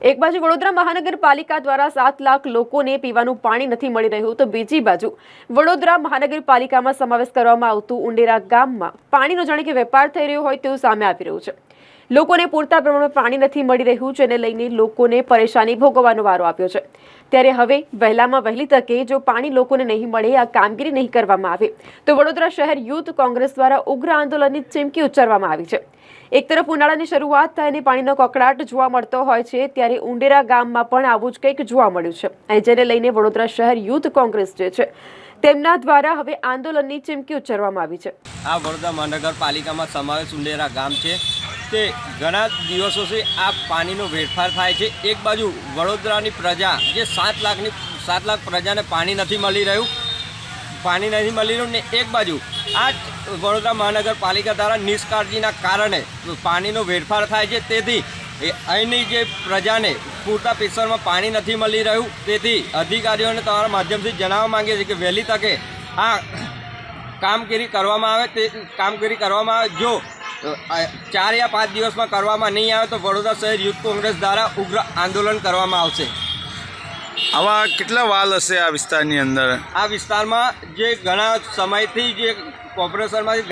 એક બાજુ વડોદરા મહાનગરપાલિકા દ્વારા સાત લાખ લોકોને પીવાનું પાણી નથી મળી રહ્યું, તો બીજી બાજુ વડોદરા મહાનગરપાલિકામાં સમાવેશ કરવામાં આવતું ઉંડેરા ગામમાં પાણીનો જાણે કે વેપાર થઈ રહ્યો હોય તેવું સામે આવી રહ્યું છે. લોકોને પૂરતા પ્રમાણમાં પાણી નથી મળી રહ્યું જેને લઈને લોકોને પરેશાની ભોગવવાનો વારો આવ્યો છે. ત્યારે હવે વહેલામાં વહેલી તકે જો પાણી લોકોને નહીં મળે, આ કામગીરી નહીં કરવામાં આવે, તો વડોદરા શહેર યુથ કોંગ્રેસ દ્વારા ઉગ્ર આંદોલનની ચીમકી ઉચ્ચારવામાં આવી છે. એક તરફ ઉનાળાની શરૂઆત થાય અને પાણીનો કકડાટ જોવા મળતો હોય છે, ત્યારે ઉંડેરા ગામમાં પણ આવું જ કંઈક જોવા મળ્યું છે. અને જેને લઈને વડોદરા શહેર યુથ કોંગ્રેસ જે છે, તેમના દ્વારા હવે આંદોલનની ચીમકી ઉચ્ચારવામાં આવી છે. આ વડોદરા મહાનગરપાલિકામાં સમાવેશ ઉંડેરા ગામ છે. તે ઘણા દિવસોથી આ પાણીનો વેડફાર થાય છે. એક બાજુ વડોદરાની પ્રજા, જે સાત લાખની, સાત લાખ પ્રજાને પાણી નથી મળી રહ્યું, પાણી નથી મળી રહ્યું, ને એક બાજુ આ વડોદરા મહાનગરપાલિકા દ્વારા નિષ્કાળજીના કારણે પાણીનો વેડફાર થાય છે. તેથી અહીંની જે પ્રજાને પૂરતા પ્રેશરમાં પાણી નથી મળી રહ્યું. તેથી અધિકારીઓને તમારા માધ્યમથી જણાવવા માંગે છે કે વહેલી તકે આ કામગીરી કરવામાં આવે તે કામગીરી કરવામાં આવે. જો ચાર યા પાંચ દિવસમાં કરવામાં નહીં આવે તો વડોદરા શહેર યુથ કોંગ્રેસ દ્વારા ઉગ્ર આંદોલન કરવામાં આવશે. આવા કેટલા વાલ હશે આ વિસ્તારની અંદર? આ વિસ્તારમાં જે ઘણા સમયથી જે કોર્પોરેશનમાંથી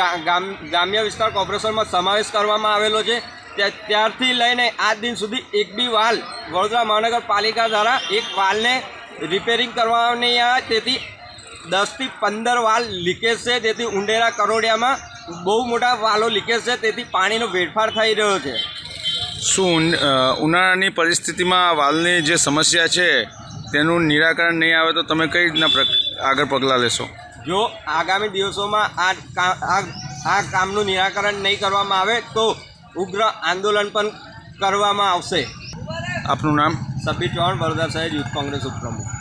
ગ્રામ્ય વિસ્તાર કોર્પોરેશનમાં સમાવેશ કરવામાં આવેલો છે ત્યાં ત્યારથી લઈને આજ દિન સુધી એક બી વાલ વડોદરા મહાનગરપાલિકા દ્વારા એક વાલને રિપેરિંગ કરવામાં નહીં આવે તેથી દસથી પંદર વાલ લીકેજ છે તેથી ઉંડેરા કરોડિયામાં બહુ મોટા વાલો લીકેજ છે તેથી પાણીનો વેડફાર થઈ રહ્યો છે. શું ઉનાળાની પરિસ્થિતિમાં વાલની જે સમસ્યા છે તેનું નિરાકરણ નહીં આવે તો તમે કઈ રીતના આગળ પગલાં લેશો? જો આગામી દિવસોમાં આ આ કામનું નિરાકરણ નહીં કરવામાં આવે તો ઉગ્ર આંદોલન પણ કરવામાં આવશે. આપનું નામ? સભી ચૌહાણ વડોદરા શહેર યુથ કોંગ્રેસ ઉપપ્રમુખ.